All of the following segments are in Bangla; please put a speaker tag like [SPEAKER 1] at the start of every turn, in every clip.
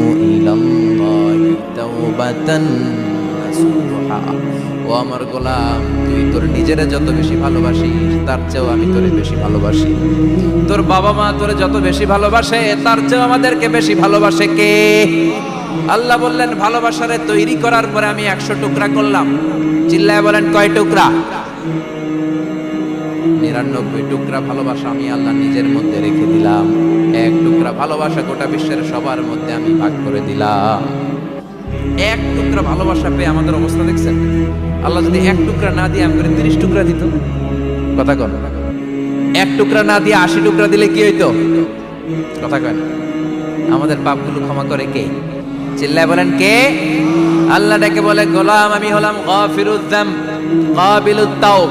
[SPEAKER 1] তুবু ইলাল্লাহি তাওবাতান নাসুহা ও আমার গোলাম, তুই তোর নিজেরে যত বেশি ভালোবাসিস, তার চেয়েও আমি তোরে বেশি ভালোবাসি। তোর বাবা মা তোরে যত বেশি ভালোবাসে, তার চেয়েও আমাদেরকে বেশি ভালোবাসে কে? আল্লাহ বললেন, ভালোবাসারে তৈরি করার পরে আমি একশো টুকরা করলাম। চিল্লায় বলেন, কয় টুকরা? নিরানব্বই টুকরা ভালোবাসা আমি আল্লাহ নিজের মধ্যে রেখে দিলাম। এক টুকরা ভালোবাসা গোটা বিশ্বের সবার মধ্যে আমি ভাগ করে দিলাম। এক টুকরা ভালোবাসা পেয়ে আমাদের অবস্থা দেখছেন? আল্লাহ যদি এক টুকরা না দিয়ে আমাদের তিরিশ টুকরা দিত, কথা কন। এক টুকরা না দিয়ে আশি টুকরা দিলে কি হইতো? কথা কন। আমাদের পাপগুলো ক্ষমা করে কে? চিল্লায় বলেন কে? আল্লাহ ডেকে বলে, গোলাম আমি হলাম গফিরুদ্দাম কাবিলুত তাওব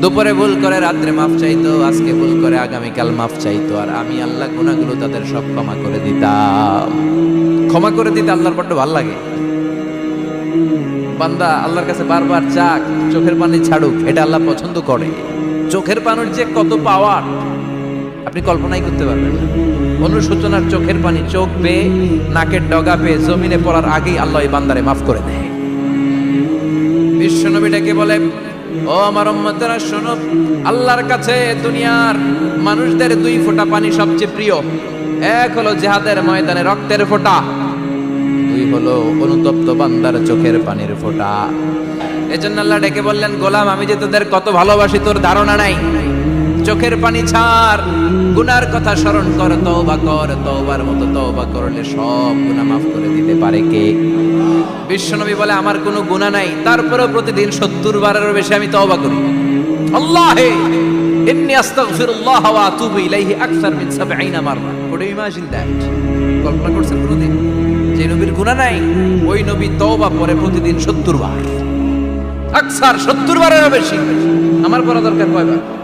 [SPEAKER 1] দুপুরে ভুল করে, রাত্রে মাফ চাইতো, আজকে ভুল করে, আগামীকাল মাফ চাইতো। আর আমি আল্লাহ গুণাগুলো তাদের সব ক্ষমা করে দিতাম। ক্ষমা করে দিতে আল্লাহর বড্ড ভালো লাগে। বান্দা আল্লাহর কাছে বারবার চাক, চোখের পানি ছাড়ুক, এটা আল্লাহ পছন্দ করে। চোখের পানির যে কত পাওয়ার আপনি কল্পনাই করতে পারবেন অনুশোচনার চোখের পানি চোখ পেয়ে, নাকের ডগা পেয়ে, জমিনে পড়ার আগেই আল্লাহ এই বান্দারে মাফ করে দেয়। বিশ্বনবীটাকে বলে ও আমার উম্মতেরা, শোনো, আল্লাহর কাছে দুনিয়ার মানুষদের দুই ফোঁটা পানি সবচেয়ে প্রিয়। এক হলো জেহাদের ময়দানে রক্তের ফোঁটা, দুই হলো অনুতপ্ত বান্দার চোখের পানির ফোঁটা। এজন্য আল্লাহ ডেকে বললেন, গোলাম, আমি যে তোদের কত ভালোবাসি, তোর ধারণা নাই। চোখের পানি ছাড়। গুনার কথা স্মরণ কর, তওবা কর, তওবার মতো তওবা করলে সব গুনাহ মাফ করে দিতে পারে কে? বিশ্বনবী বলে, আমার কোনো গুনাহ নাই। তারপরেও প্রতিদিন সত্তর বারেরও বেশি আমি তওবা করি। আল্লাহে! ইন্নী আস্তাগফিরুল্লাহ ওয়া আতুবু ইলাইহি আকসার মিন 70 মাররা। কোড ইমাজিন দ্যাট, কল্পনা করছেন কোনোদিন? যে নবীর গুনাহ নাই, ওই নবী তওবা করে প্রতিদিন সত্তর বার। আকসার সত্তর বারেরও বেশি। আমার করা দরকার কয়বার?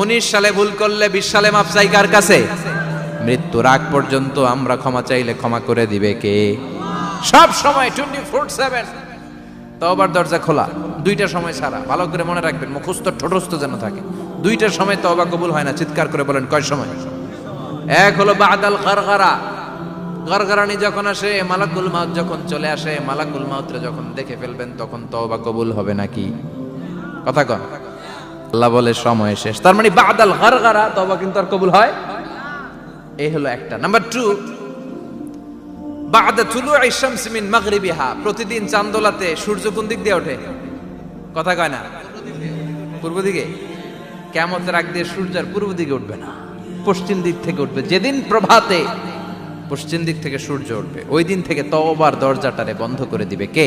[SPEAKER 1] উনিশ সালে ভুল করলে বিশ সালে মাপ চাই কার কাছে? মৃত্যুর আগ পর্যন্ত আমরা ক্ষমা চাইলে ক্ষমা করে দিবে কে? সব সময় টোয়েন্টি ফোর সেভেন তবার দরজা খোলা, দুইটা সময় ছাড়া ভালো করে মনে রাখবেন, মুখস্থ ঠোঁটস্থ যেন থাকে। দুইটার সময় তবা কবুল হয় না, চিৎকার করে বলেন, কয় সময়? এক হলো বাদাল গারগারা গারগারানি যখন আসে, মালাকুল মাউত যখন চলে আসে, মালাকুল মাউতরে যখন দেখে ফেলবেন, তখন তওবা কবুল হবে নাকি? কথা কন। আল্লাহ বলে, সময় শেষ। তার মানে বাদাল গারগারা তবা কিন্তু আর কবুল হয়? এই হলো একটা। নাম্বার টু, বাদা তুলু শামস মিন মাগরিবিহা। প্রতিদিন চান্দোলাতে সূর্য কোন দিক দিয়ে ওঠে? কথা কয় না? পূর্ব দিকে? কেমতের আগ দিয়ে সূর্য আর পূর্ব দিকে উঠবে না। পশ্চিম দিক থেকে উঠবে। যেদিন প্রভাতে পশ্চিম দিক থেকে সূর্য উঠবে, ওই দিন থেকে তওবার দরজাটারে বন্ধ করে দিবে কে?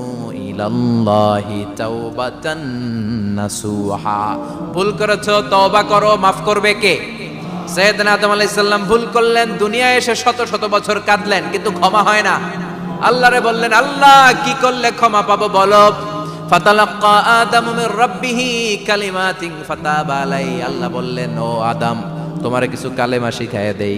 [SPEAKER 1] ইলাল্লাহি তাওবাতান নাসুহা। ভুল করেছ, তওবা করো, মাফ করবে কে? সৈয়দনা আদম আলাইহিস সালাম ভুল করলেন, দুনিয়ায় এসে শত শত বছর কাঁদলেন, কিন্তু ক্ষমা হয় না। আল্লাহরে বললেন, আল্লাহ, কি করলে ক্ষমা পাবো বলো? ফাতালাক্কা আদম মির রাব্বিহি কালিমাতিন ফাতাবা আলাই আল্লাহ বললেন, ও আদম, তোমারে কিছু কালেমা শিখায় দেই।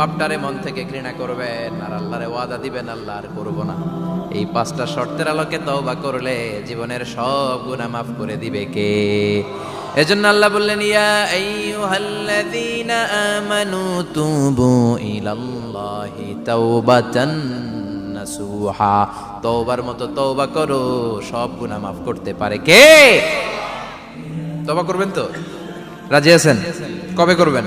[SPEAKER 1] পাপটারে মন থেকে ঘৃণা করবেন, আর আল্লাহরে ওয়াদা দিবেন, আল্লাহ আর করব না। এই পাঁচটা শর্তের আলোকে তওবা করলে জীবনের সব গুনাহ মাফ করে দিবে কে? এজন্য আল্লাহ বললেন, ইয়া আইয়ুহাল্লাযীনা আমানু তুবু ইলাল্লাহি তাওবাতান নাসুহা। তওবার মতো তওবা করো, সব গুনাহ মাফ করতে পারে কে? তবা করবেন তো? রাজি আছেন? কবে করবেন?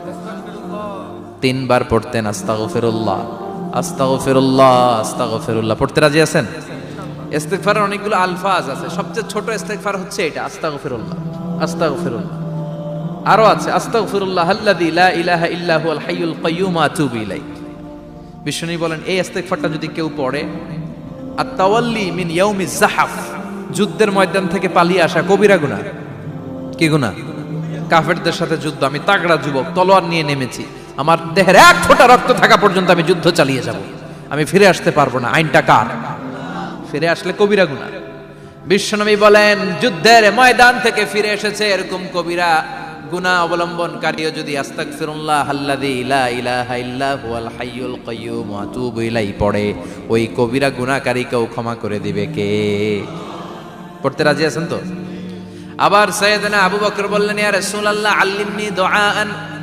[SPEAKER 1] তিনবার পড়তেন আস্তাগফিরুল্লাহ আস্তাগফিরুল্লাহ আস্তাগফিরুল্লাহ। পড়তে রাজি আছেন? ইস্তেগফারের অনেকগুলো আলফাজ আছে। সবচেয়ে ছোট ইস্তেগফার হচ্ছে এটা, আস্তাগফিরুল্লাহ আস্তাগফিরুল্লাহ। আরও আছে, আস্তাগফিরুল্লাহ আল্লাযী লা ইলাহা ইল্লা হুয়াল হাইয়ুল কাইয়্যুম, আতুবু ইলাইহি। বিষ্ণু বলেন, এই ইস্তেগফারটা যদি কেউ পড়ে আর তাওয়াল্লি মিন ইয়াউমি জাহাফ যুদ্ধের ময়দান থেকে পালিয়ে আসা কবিরা গুনাহ। কি গুনাহ? কাফেরদের সাথে যুদ্ধ। আমি তাগড়া যুবক, তলোয়ার নিয়ে নেমেছি। আমার দেহের এক ফোঁটা রক্ত থাকা পর্যন্ত আমি যুদ্ধ চালিয়ে যাব। আমি ফিরে আসতে পারব না। আইনটা কার? ফিরে আসলে কবিরা গুনাহ বিশ্বনবী বলেন, যুদ্ধের ময়দান থেকে ফিরে এসেছে এরকম কবিরা। গুনাহ অবলম্বনকারীও যদি আস্তাগফিরুল্লাহ আল্লাযী লা ইলাহা ইল্লা হুয়াল হাইয়ুল কাইয়্যুম ওয়া আতুবু ইলাইহি পড়ে, ওই কবিরা গুনাহকারীকেও ক্ষমা করে দিবে কে? পড়তে রাজি আছেন তো? আবার সৈয়দনা আবু বকর বললেন, ইয়া রাসূলুল্লাহ, আল্লিমনি দুআআন।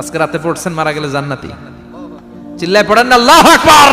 [SPEAKER 1] আজকে রাতে পড়ছেন মারা গেলে জান্নাতি। চিল্লায় পড়েন না আল্লাহ আকবার।